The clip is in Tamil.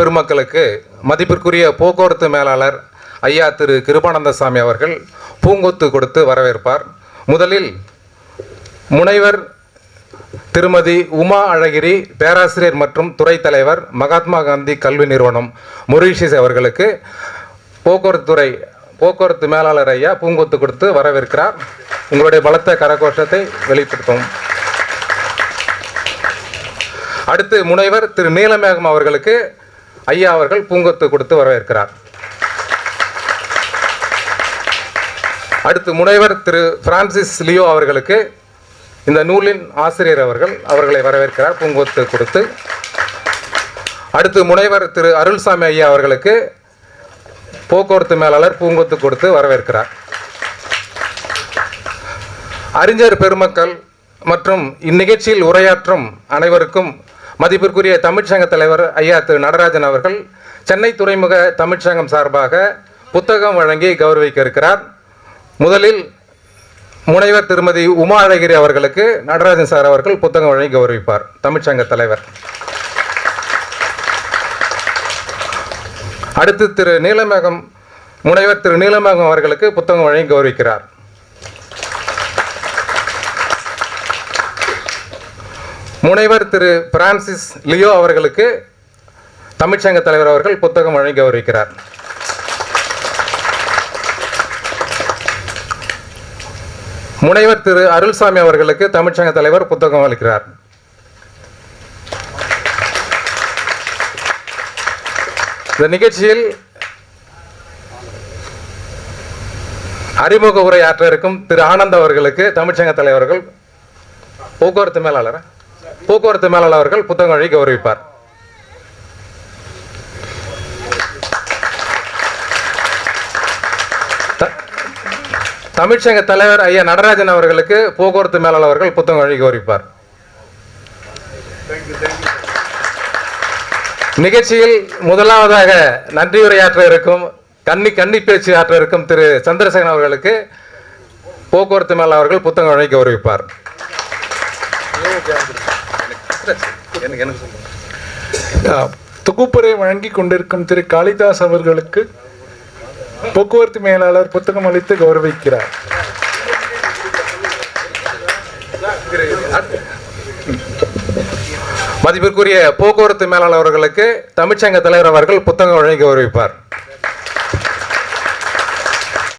பெருமக்களுக்கு மதிப்பிற்குரிய போக்குவரத்து மேலாளர் ஐயா திரு கிருபானந்தசாமி அவர்கள் பூங்கொத்து கொடுத்து வரவேற்பார். முதலில் முனைவர் திருமதி உமா அழகிரி பேராசிரியர் மற்றும் துறை தலைவர் மகாத்மா காந்தி கல்வி நிறுவனம் மொரீஷியஸ் அவர்களுக்கு போக்குவரத்து துறை போக்குவரத்து மேலாளர் ஐயா பூங்கொத்து கொடுத்து வரவேற்கிறார். உங்களுடைய பலத்த கரகோஷத்தை வெளிப்படுத்தும். அடுத்து முனைவர் திரு நீலமேகம் அவர்களுக்கு ஐயா அவர்கள் பூங்கொத்து கொடுத்து வரவேற்கிறார். அடுத்து முனைவர் திரு பிரான்சிஸ் லியோ அவர்களுக்கு இந்த நூலின் ஆசிரியர் அவர்கள் அவர்களை வரவேற்கிறார் பூங்கொத்து கொடுத்து. அடுத்து முனைவர் திரு அருள்சாமி ஐயா அவர்களுக்கு போக்குவரத்து மேலாளர் பூங்கொத்து கொடுத்து வரவேற்கிறார். அறிஞர் பெருமக்கள் மற்றும் இந்நிகழ்ச்சியில் உரையாற்றும் அனைவருக்கும் மதிப்பிற்குரிய தமிழ்ச்சங்க தலைவர் ஐயா திரு நடராஜன் அவர்கள் சென்னை துறைமுக தமிழ்ச்சங்கம் சார்பாக புத்தகம் வழங்கி கௌரவிக்க இருக்கிறார் முதலில் முனைவர் திருமதி உமா அழகிரி அவர்களுக்கு நடராஜன் சார் அவர்கள் புத்தகம் வழங்கி கௌரவிப்பார். தமிழ்ச்சங்க தலைவர். அடுத்து திரு நீலமேகம் முனைவர் திரு நீலமேகம் அவர்களுக்கு புத்தகம் வழங்கி கௌரவிக்கிறார். முனைவர் திரு பிரான்சிஸ் லியோ அவர்களுக்கு தமிழ்ச்சங்க தலைவர் அவர்கள் புத்தகம் வழங்கி கௌரவிக்கிறார். முனைவர் திரு அருள்சாமி அவர்களுக்கு தமிழ்ச்சங்க தலைவர் புத்தகம் அளிக்கிறார். இந்த நிகழ்ச்சியில் அறிமுக உரை ஆற்ற இருக்கும் திரு ஆனந்த் அவர்களுக்கு தமிழ்ச்சங்க தலைவர்கள் போக்குவரத்து மேலாளர்? போக்குவரத்து மேலாளர் அவர்கள் புத்தகம் வழி கௌரவிப்பார். த- தமிழ்ச்சங்க தலைவர் ஐயா நடராஜன் அவர்களுக்கு போக்குவரத்து மேலாளர் அவர்கள் புத்தகம் வழி கௌரவிப்பார். நிகழ்ச்சியில் முதலாவதாக நன்றியுரையாற்ற இருக்கும் கன்னி கன்னி பேச்சு ஆற்ற இருக்கும் திரு சந்திரசேகன் அவர்களுக்கு போக்குவரத்து மேலாளர் அவர்கள் புத்தகம் வழங்கி கௌரவிப்பார். அஹ், தொகுப்புரை வழங்கி கொண்டிருக்கும் திரு காளிதாஸ் அவர்களுக்கு போக்குவரத்து மேலாளர் புத்தகம் அளித்து கௌரவிக்கிறார். மதிப்பிற்குரிய போக்குவரத்து மேலாளர் அவர்களுக்கு தமிழ்ச்சங்க தலைவர் அவர்கள் புத்தகம் வழங்கி கௌரவிப்பார்.